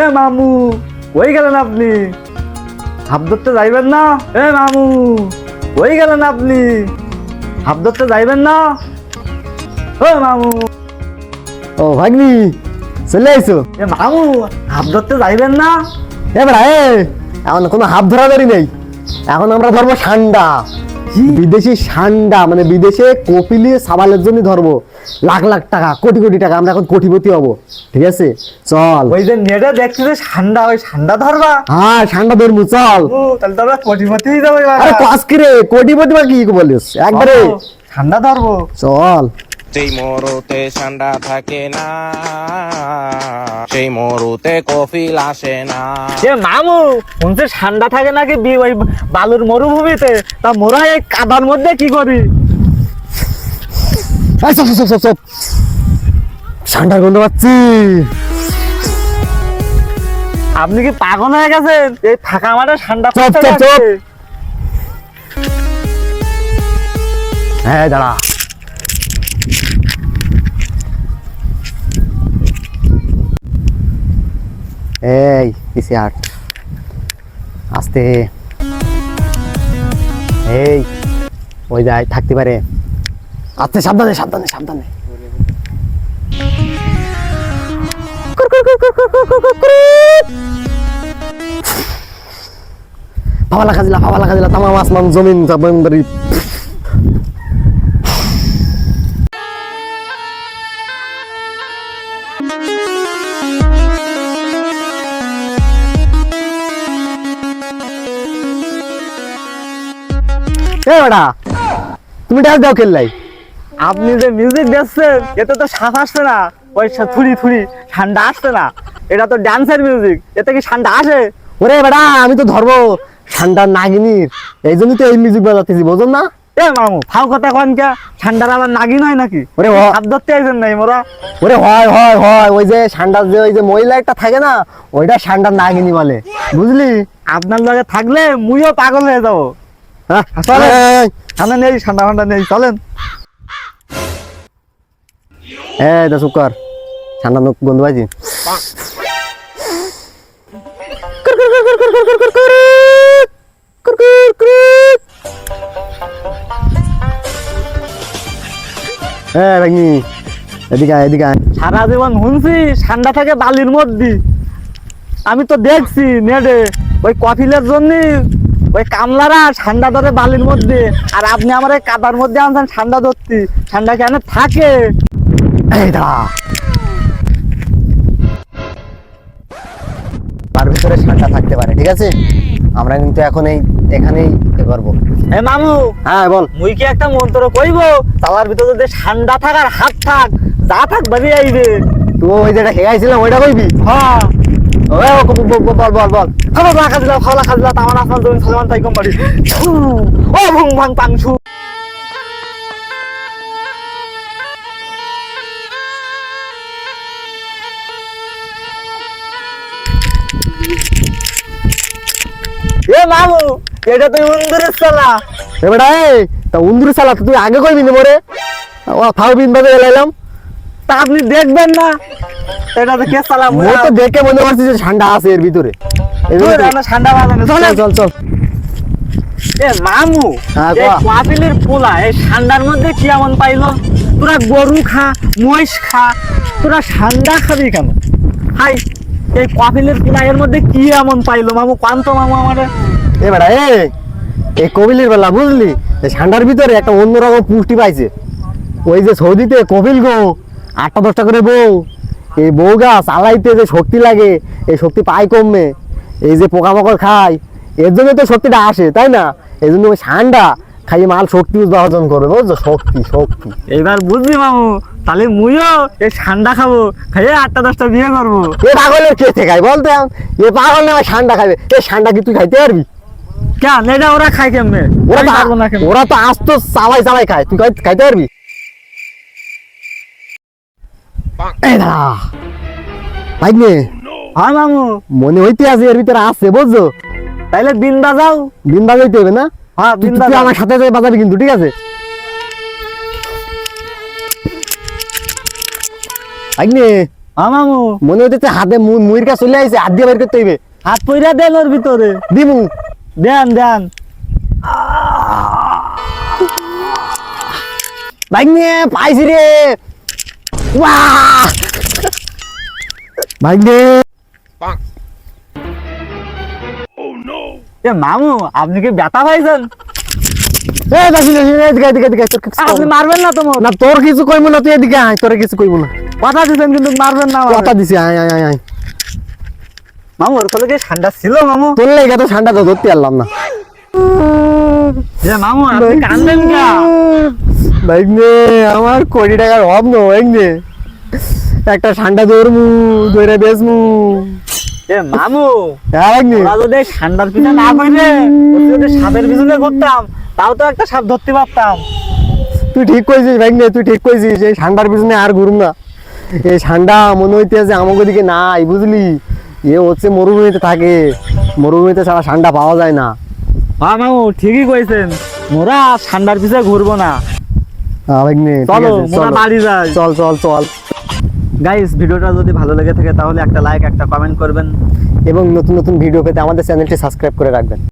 এ মামু ওই গেলেন আপনি? হাফ ধরতে যাইবেন না? এ মামু ওই গেলেন আপনি? হাফ ধরতে যাইবেন না? ও মামু। ও ভাগ্নি চলে আইছো। এ মামু হাফ ধরতে যাইবেন না? এবার এ এখন কোনো হাফ ধরা ধরাধরি নেই। এখন আমরা ধরবো ঠান্ডা বিদেশি ঠান্ডা মানে বিদেশে কপিলি সাবালের জন্য ধরবো। লাখ লাখ টাকা কোটি কোটি টাকা আমরা এখন কোটিপতি হব। ঠিক আছে? চল। ওই যে নেটে দেখছি যে ঠান্ডা ওই ঠান্ডা ধরবা? হ্যাঁ ঠান্ডা ধরবো চল। তাহলে তো আমরা কোটিপতি যাব এবার। আরে কাজ কি রে? কোটিপতি বা কি বলিস? একবারে। ও, ঠান্ডা ধরবো। চল। সেই মরুতে ঠান্ডা থাকে না সেই মরুতে কফিল আসে না। এ মামু শুনছে ঠান্ডা থাকে নাকি ওই বালুর মরুভূমিতে? তা মোরা এই কাদার মধ্যে কি করি ঠান্ডার গন্ধ পাচ্ছি। আপনি কি পাগল হয়ে গেছেন? এই ফাঁকা মাঠে ঠান্ডা চুপ, করতে চুপ, চুপ। হ্যাঁ দাঁড়া। এই পিছিয়ে আট? আস্তে। এই, ওই যায়, থাকতে পারে। আস্তে, সাবধানে সাবধানে সাবধানে। ফাওয়ালা খাজিলা ফাওয়ালা খাজিলা, তামাম আসমান, জমিন এ বেটা তুমি দাও খেললাই আপনি যে মিউজিক এতে তো আসছে না। ওই থুড়ি থুড়ি ঠান্ডা আসছে না। এটা তো ডান্সের মিউজিক এতে কি ঠান্ডা আসে? ওরে বেটা আমি তো ধরবো ঠান্ডার নাগিনীর। এই জন্য তো এই মিউজিক বাজাতেছি বোঝন না? এ মামু কথা কন কে ঠান্ডার আবার নাগিন হয় নাকি? ওরে হাত ধরতে আইছেন নাই মোরা? ওরে হয় হয় হয় ওই যে ঠান্ডার যে ওই যে মহিলা একটা থাকে না ওইটা ঠান্ডার নাগিনী বলে। বুঝলি? আপনার লগে থাকলে মুইও পাগল হয়ে যাব। ঠান্ডা নেই ঠান্ডা ঠান্ডা নেই চলেন এই দা সুকর ঠান্ডা নক গন্ধ বাজি হ্যাঁ ভাগনি এদিকে আয়, এদিকে আয়। সারা জীবন শুনছি ঠান্ডা থাকে বালির মধ্যে আমি তো দেখছি নেটে ওই কফিলের জন্য ওই কামলারা ঠান্ডা ধরে বালির মধ্যে আর আপনি আমার এই কাদার মধ্যে আনছেন ঠান্ডা ধরতে। ঠান্ডা কেন থাকে? এই তার ভিতরে ঠান্ডা থাকতে পারে ঠিক আছে? আমরা কিন্তু এখন এই এখানেই এ করব। এ মামু হ্যাঁ বল। মুই কি একটা মন্ত্র কইব? তালার ভিতরে যদি ঠান্ডা থাক আর হাত থাক যা থাক বেরিয়ে আইবে। তুই ওই যেটা খেয়েছিলাম ওইটা কইবি? হ্যাঁ। বল বল, বল। খাবার রাখা দিলা খাওয়া খাওয়া দিলা তামান আসমান তুমি সালমান তাই কম পারি ও ভুং ভাং পাং ছু। এ মামু এটা তুই উন্দরের এবারে এই তা উন্দুরি সালা তুই আগে কই না মরে? ও ফাউ বিন ভাবে এলাইলাম। তা আপনি দেখবেন না। এটা তো কে মোর তো দেখে মনে যে ঠান্ডা আছে এর ভিতরে। ঠান্ডা চল চল চল। এ মামু হ্যাঁ, এই কোয়া। কোয়াপিলের পোলা এই ঠান্ডার মধ্যে কি এমন পাইলো? তোরা গরু খা মহিষ খা তোরা ঠান্ডা খাবি কেন? হাই এই কোয়াপিলের পোলা এর মধ্যে কি এমন পাইলো? মামু কান্ত মামু আমারে। এই বেলা বুঝলি? এই ঠান্ডার ভিতরে একটা অন্যরকম পুষ্টি পাইছে। ওই যে সৌদিতে কপিল গো আটটা দশটা করে বউ। এই বউ গাছ আলাইতে যে শক্তি লাগে এই শক্তি পায় কমবে এই যে পোকামাকড় খায় এর জন্য তো শক্তিটা আসে তাই না? এই জন্য ওই ঠান্ডা খাইয়ে মাল শক্তি উৎপাদন করবে বুঝছ? শক্তি শক্তি। এবার বুঝলি মামু তাহলে মুইও এই ঠান্ডা খাব খাইয়ে আটটা দশটা বিয়ে করব। এ পাগলের কে খাই বলতে? এ পাগল না ঠান্ডা খাবে। এ ঠান্ডা কি তুই খাইতে পারবি? কেন? এটা ওরা খায় কেমনে? ওরা তো ওরা তো আস্ত চালাই চালাই খায়। তুই খাই- খাইতে পারবি? এই দাঁড়া। নে। হ্যাঁ মামু। মনে হইতে আছে এর ভিতরে আছে বুঝছ? তাইলে দিন বাজাও। দিন বাজাইতে হবে না? হ্যাঁ বাজাও। আমার সাথে যাই বাজাবি কিন্তু ঠিক আছে? ভাই হ্যাঁ মামু। মনে হচ্ছে হাতে মু- মুইর কাছে চলে আইছে হাত দিয়ে বের করতে হইবে। হাত পইরা দেন ওর ভিতরে। দিমু। দেন দেন। ভাগ্নে পাইছি রে। ভাগ্নে এ মামু আপনি কি ব্যথা পাইছেন আপনি। মারবেন না তো মোর। না তোর কিছু কইবো না তুই এদিকে আয় তোর কিছু কইবো না কথা দিচ্ছেন কিন্তু মারবেন না আমারে। কথা দিছি আয় আয় আয় আয় মামু ওর ফলে কি ঠান্ডা ছিল মামু তোর লেগে তো ঠান্ডা তো ধরতে পারলাম না যে মামু আপনি কান্দেন কা ভাগ্নে আমার কোটি টাকার অভাব নো ভাগ্নে একটা ঠান্ডা ধরমু ধরে বেচমু এ মামু হ্যাঁ ওরা যদি ঠান্ডার পিছনে না যদি সাপের পিছনে তাও তো একটা সাপ ধরতে পারতাম। তুই ঠিক কইছিস তুই ঠিক কইছিস এই ঠান্ডার পিছনে আর ঘুরুম না। এই ঠান্ডা মনে হইতেছে আমাকে দিকে নাই বুঝলি? এ হচ্ছে মরুভূমিতে থাকে মরুভূমিতে ছাড়া ঠান্ডা পাওয়া যায় না। হ্যাঁ মামু ঠিকই কইছেন। মোরা ঠান্ডার পিছনে ঘুরবো না। হ্যাঁ চলো চল চল চল। গাইস ভিডিওটা যদি ভালো লেগে থাকে তাহলে একটা লাইক একটা কমেন্ট করবেন। এবং নতুন নতুন ভিডিও পেতে আমাদের চ্যানেলটি সাবস্ক্রাইব করে রাখবেন।